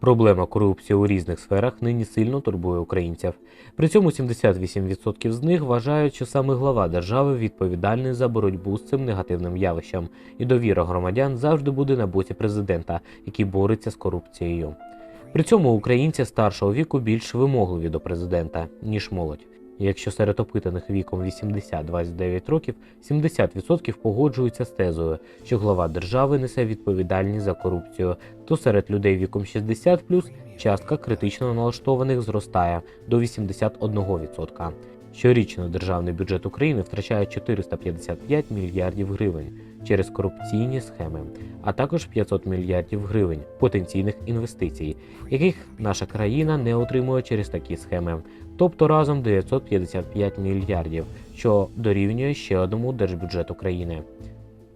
Проблема корупції у різних сферах нині сильно турбує українців. При цьому 78% з них вважають, що саме глава держави відповідальний за боротьбу з цим негативним явищем, і довіра громадян завжди буде на боці президента, який бореться з корупцією. При цьому українці старшого віку більш вимогливі до президента, ніж молодь. Якщо серед опитаних віком 80-29 років 70% погоджуються з тезою, що глава держави несе відповідальність за корупцію, то серед людей віком 60 частка критично налаштованих зростає до 81%. Щорічно державний бюджет України втрачає 455 мільярдів гривень через корупційні схеми, а також 500 мільярдів гривень потенційних інвестицій, яких наша країна не отримує через такі схеми, тобто разом 955 мільярдів, що дорівнює ще одному держбюджету країни.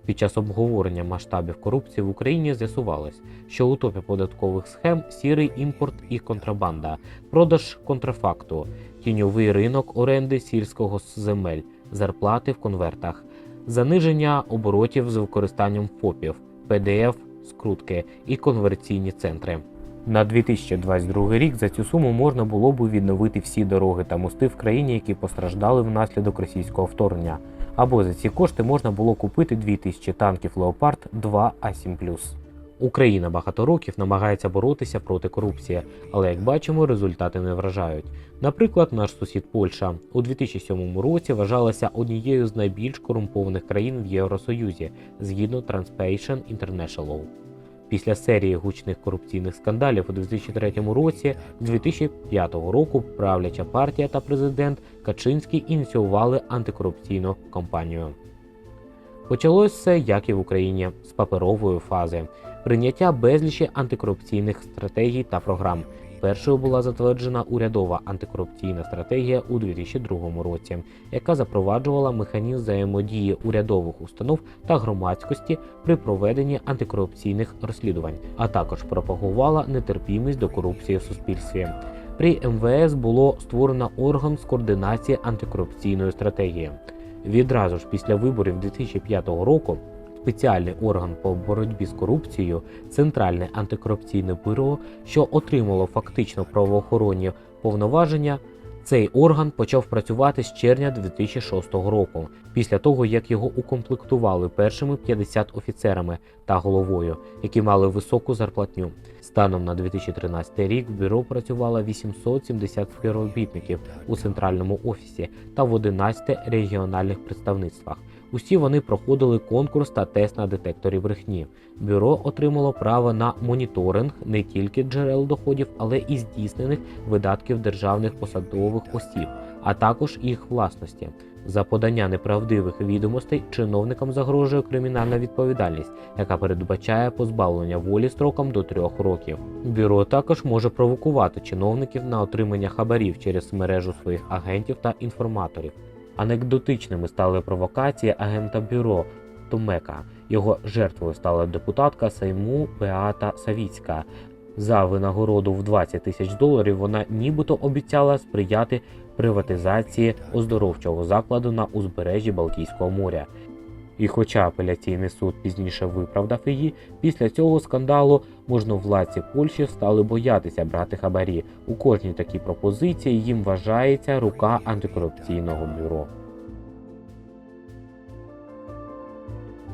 Під час обговорення масштабів корупції в Україні з'ясувалось, що у топі податкових схем сірий імпорт і контрабанда, продаж контрафакту, тіньовий ринок оренди сільського земель, зарплати в конвертах, заниження оборотів з використанням ФОПів, ПДФ, скрутки і конверційні центри. На 2022 рік за цю суму можна було б відновити всі дороги та мости в країні, які постраждали внаслідок російського вторгнення. Або за ці кошти можна було купити 2000 танків Леопард 2 А7+. Україна багато років намагається боротися проти корупції, але як бачимо, результати не вражають. Наприклад, наш сусід Польща у 2007 році вважалася однією з найбільш корумпованих країн в Євросоюзі згідно Transpation International. Після серії гучних корупційних скандалів у 2003 році, з 2005 року правляча партія та президент Качинський ініціювали антикорупційну кампанію. Почалось все, як і в Україні, з паперової фази прийняття безлічі антикорупційних стратегій та програм. Першою була затверджена урядова антикорупційна стратегія у 2002 році, яка запроваджувала механізм взаємодії урядових установ та громадськості при проведенні антикорупційних розслідувань, а також пропагувала нетерпімість до корупції в суспільстві. При МВС було створено орган з координації антикорупційної стратегії. Відразу ж після виборів 2005 року спеціальний орган по боротьбі з корупцією, Центральне антикорупційне бюро, що отримало фактично правоохоронні повноваження. Цей орган почав працювати з червня 2006 року, після того як його укомплектували першими 50 офіцерами та головою, які мали високу зарплатню. Станом на 2013 рік в бюро працювало 870 співробітників у центральному офісі та в 11 регіональних представництвах. Усі вони проходили конкурс та тест на детекторі брехні. Бюро отримало право на моніторинг не тільки джерел доходів, але і здійснених видатків державних посадових осіб, а також їх власності. За подання неправдивих відомостей чиновникам загрожує кримінальна відповідальність, яка передбачає позбавлення волі строком до трьох років. Бюро також може провокувати чиновників на отримання хабарів через мережу своїх агентів та інформаторів. Анекдотичними стали провокації агента бюро Томека. Його жертвою стала депутатка Сейму Беата Савіцька. За винагороду в 20 тисяч доларів вона нібито обіцяла сприяти приватизації оздоровчого закладу на узбережжі Балтійського моря. І хоча апеляційний суд пізніше виправдав її, після цього скандалу можновладці Польщі стали боятися брати хабарі. У кожній такій пропозиції їм вважається рука антикорупційного бюро.